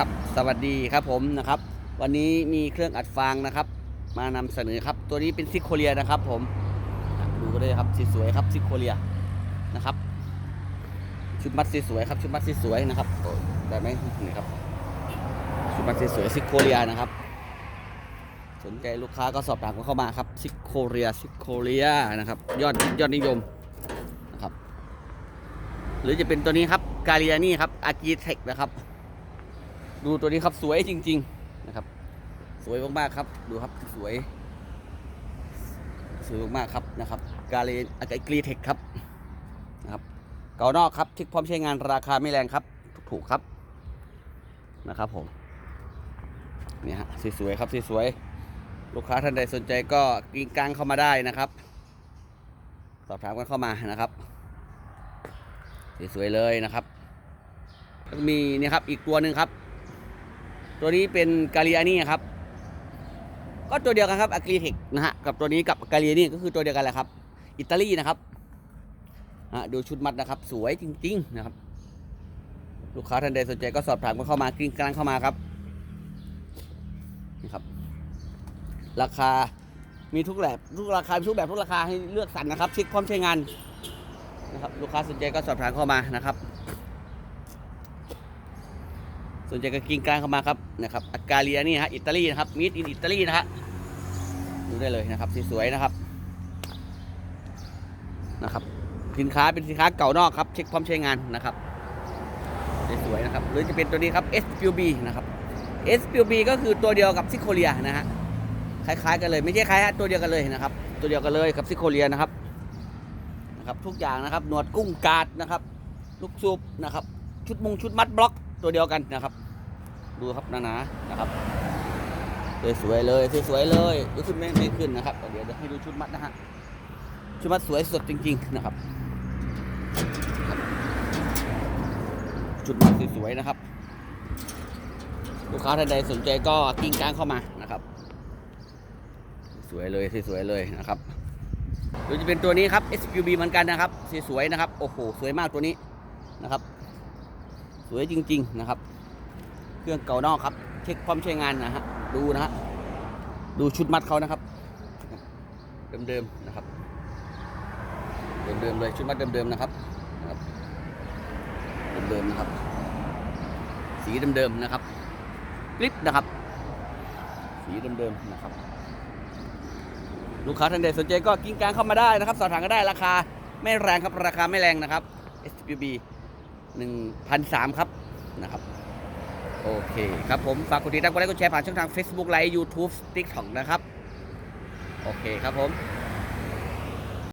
ครับ สวัสดีครับผมนะครับ วันนี้มีเครื่องอัดฟางนะครับ มานำเสนอครับ ตัวนี้เป็นซิกโคเรียนะครับ ผมดูกันเลยครับสวยครับซิกโคเรียนะครับ ชุดมัดสวยครับ ชุดมัดสวยนะครับได้ไหมนี่ครับ ชุดมัดสวยซิกโคเรียนะครับ สนใจลูกค้าก็สอบถามกันเข้ามาครับซิกโคเรียซิกโคเรียนะครับ ยอดยอดนิยมนะครับ หรือจะเป็นตัวนี้ครับกาเลียนี่ครับอากีเทคนะครับ ดูตัวนี้ครับสวยจริง ๆนะครับ สวยมากๆครับ ดูครับสวย สวยมากๆครับนะครับกาเลียอากรีเทคครับนะครับเก่านอกครับทิกพร้อมใช้งานราคาไม่แรงครับ ถูกๆครับนะครับผมนี่ฮะสวยๆครับสวยๆลูกค้าท่านใดสนใจก็กิงกลางเข้ามาได้นะครับ สอบถามกันเข้ามานะครับสวยๆเลยนะครับ มีนี่ครับอีกตัวหนึ่งครับ ตัวนี้เป็นกาเลียนี่ครับ ก็ตัวเดียวกันครับอะกรีเทคนะฮะกับตัวนี้กับกาเลียนี่ก็คือตัวเดียวกันแหละครับ อิตาลีนะครับอะดูชุดมัดนะครับ สวยจริง ๆ นะครับ ลูกค้าท่านใดสนใจก็สอบถามกันเข้ามากริ้งกลางเข้ามาครับนี่ครับ ราคามีทุกแบบทุกราคามีทุกแบบทุกราคาให้เลือกสรรนะครับเช็คพร้อมใช้งานนะครับ ลูกค้าสนใจก็สอบถามเข้ามานะครับ สนใจก็กินกลางเข้ามาครับนะครับอากาเลียนี่ฮะอิตาลีนะครับมีดอินอิตาลีนะฮะดูได้เลยนะครับสวยๆนะครับนะครับสินค้าเป็นสินค้าเก่านอกครับเช็คพร้อมใช้งานนะครับสวยๆนะครับหรือจะเป็นตัวนี้ครับ SPB นะครับ SPB ก็คือตัวเดียวกับซิโคเลียนะฮะคล้ายๆกันเลยไม่ใช่คล้ายฮะตัวเดียวกันเลยนะครับ ตัวเดียวกันเลยกับซิโคเลียนะครับนะครับทุกอย่างนะครับหนวดกุ้งกาดนะครับ ลูกซุปนะครับ ชุดมุงชุดมัดบล็อก ตัวเดียวกันนะครับ ดูครับหนาๆนะครับสวยๆเลยสวยๆเลยยกขึ้นไม่ไม่ขึ้นนะครับเดี๋ยวเดี๋ยวให้ดูชุดมัดนะฮะชุดมัดสวยสดจริง ๆ นะครับ ชุดมัดสวยๆนะครับ ลูกค้าท่านใดสนใจก็กิ้งกลางเข้ามานะครับ สวยเลยสวยๆเลยนะครับดยจะเป็นตัวนี้ครับ SUV เหมือนกันนะครับสวยๆนะครับโอ้โหสวยมากตัวนี้นะครับ สวยจริง ๆ นะครับ เครื่องเก่านอกครับ เช็คความใช้งานนะฮะ ดูนะฮะ ดูชุดมัดเขานะครับ เดิมๆนะครับ เดิมๆเลยชุดมัดเดิมๆนะครับเดิมๆนะครับ สีเดิมๆนะครับกริปนะครับ สีเดิมๆนะครับลูกค้าท่านใดสนใจก็กิ้งกลางเข้ามาได้นะครับ สอบถามก็ได้ราคาไม่แรงครับ ราคาไม่แรงนะครับ SPB 1,003ครับนะครับโอเคครับผมฝากกดติดตามกดไลค์กดแชร์ผ่านช่องทาง Facebook ไลฟ์ YouTube TikTok นะครับ โอเคครับผม